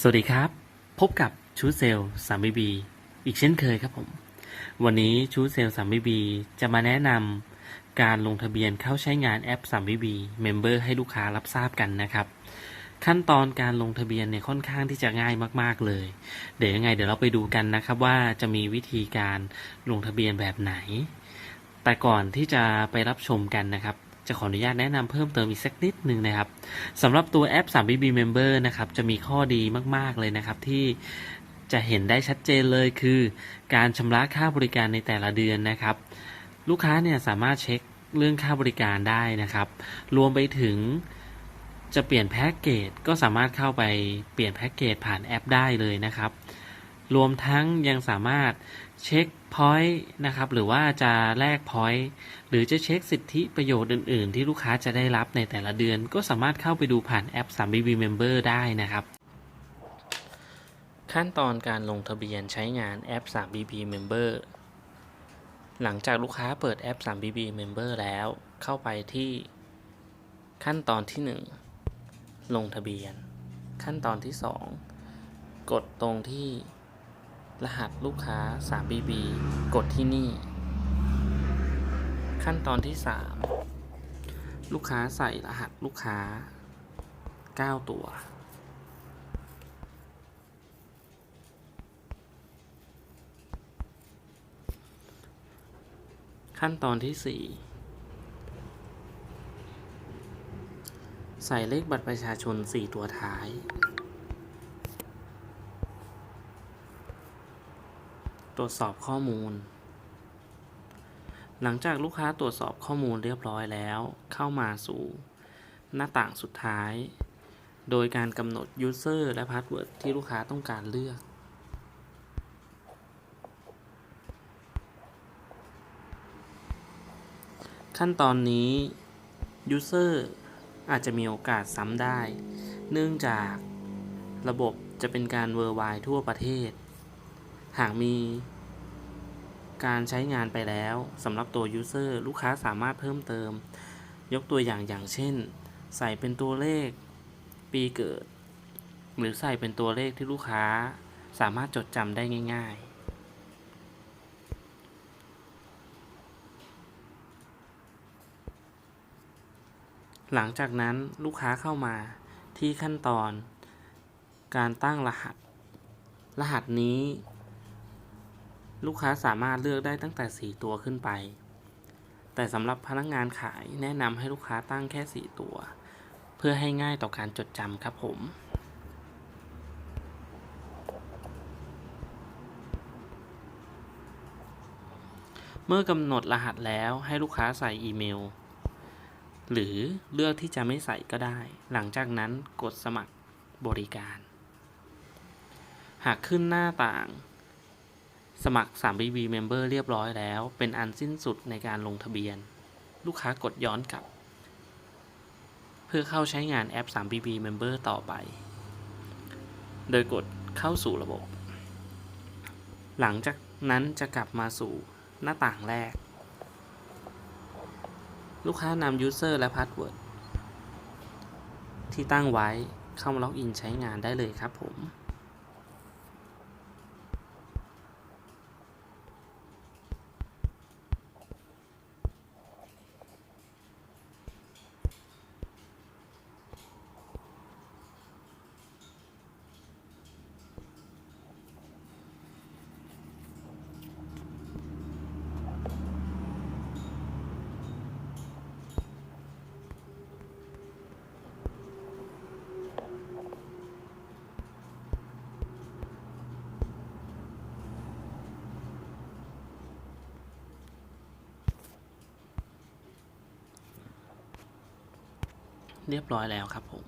สวัสดีครับ พบกับชูเซลสามบีบีอีกเช่นเคยครับผม วันนี้ชูเซลสามบีบีจะมาแนะนำการลงทะเบียนเข้าใช้งานแอปสามีบีเมมเบอร์ให้ลูกค้ารับทราบกันนะครับ ขั้นตอนการลงทะเบียนเนี่ยค่อนข้างที่จะง่ายมาก ๆเลย เดี๋ยวยังไง เดี๋ยวเราไปดูกันนะครับว่าจะมีวิธีการลงทะเบียนแบบไหน แต่ก่อนที่จะไปรับชมกันนะครับ จะขออนุญาตแนะนำเพิ่มเติมอีกสักนิดหนึ่งนะครับสำหรับตัวแอป 3BB Member นะครับ จะมีข้อดีมาก ๆ เลยนะครับ ที่จะเห็นได้ชัดเจนเลยคือ การชำระค่าบริการในแต่ละเดือนนะครับ ลูกค้าเนี่ยสามารถเช็คเรื่องค่าบริการได้นะครับ รวมไปถึงจะเปลี่ยนแพ็กเกจก็สามารถเข้าไปเปลี่ยนแพ็กเกจผ่านแอปได้เลยนะครับ รวมทั้งยังสามารถ เช็คพอยต์นะครับ หรือว่าจะแลกพอยต์หรือจะเช็คสิทธิประโยชน์อื่น ๆ ที่ลูกค้าจะได้รับในแต่ละเดือน ก็สามารถเข้าไปดูผ่านแอป 3BB Member ได้นะครับ ขั้นตอนการลงทะเบียนใช้งานแอป 3BB Member หลังจากลูกค้าเปิดแอป 3BB Member แล้ว เข้าไปที่ขั้นตอนที่ 1 ลงทะเบียน ขั้นตอนที่ 2 กดตรงที่ รหัสลูกค้า 3BB กดที่นี่ ขั้นตอนที่ 3 ลูกค้าใส่รหัสลูกค้า 9 ตัว ขั้นตอนที่ 4 ใส่เลขบัตรประชาชน 4 ตัวท้าย ตรวจสอบข้อมูล หลังจากลูกค้าตรวจสอบข้อมูลเรียบร้อยแล้ว เข้ามาสู่ หน้าต่างสุดท้าย โดยการกำหนด User และ Password ที่ลูกค้าต้องการเลือกขั้นตอนนี้ User อาจจะมีโอกาสซ้ำได้ เนื่องจากระบบจะเป็นการ Worldwide ทั่วประเทศ หากมี การใช้งานไปแล้วสำหรับตัว User ลูกค้าสามารถเพิ่มเติม ยกตัวอย่างอย่างเช่น ใส่เป็นตัวเลขปีเกิด หรือใส่เป็นตัวเลขที่ลูกค้าสามารถจดจำได้ง่าย ๆหลังจากนั้นลูกค้าเข้ามาที่ขั้นตอน การตั้งรหัส รหัสนี้ ลูกค้าสามารถเลือกได้ตั้งแต่ 4 ตัวขึ้นไป แต่สำหรับพนักงงานขายแนะนำให้ลูกค้าตั้งแค่ 4 ตัว เพื่อให้ง่ายต่อการจดจำครับผมเมื่อกำหนดรหัสแล้วให้ลูกค้าใส่อีเมล หรือเลือกที่จะไม่ใส่ก็ได้ หลังจากนั้นกดสมัครบริการ หากขึ้นหน้าต่าง สมัคร 3BB Member เรียบร้อยแล้ว เป็นอันสิ้นสุดในการลงทะเบียน ลูกค้ากดย้อนกลับ เพื่อเข้าใช้งานแอป 3BB Member ต่อไป โดยกดเข้าสู่ระบบ หลังจากนั้นจะกลับมาสู่หน้าต่างแรก ลูกค้านำ User และ Password ที่ตั้งไว้เข้ามาล็อกอินใช้งานได้เลยครับผม เรียบร้อยแล้วครับผม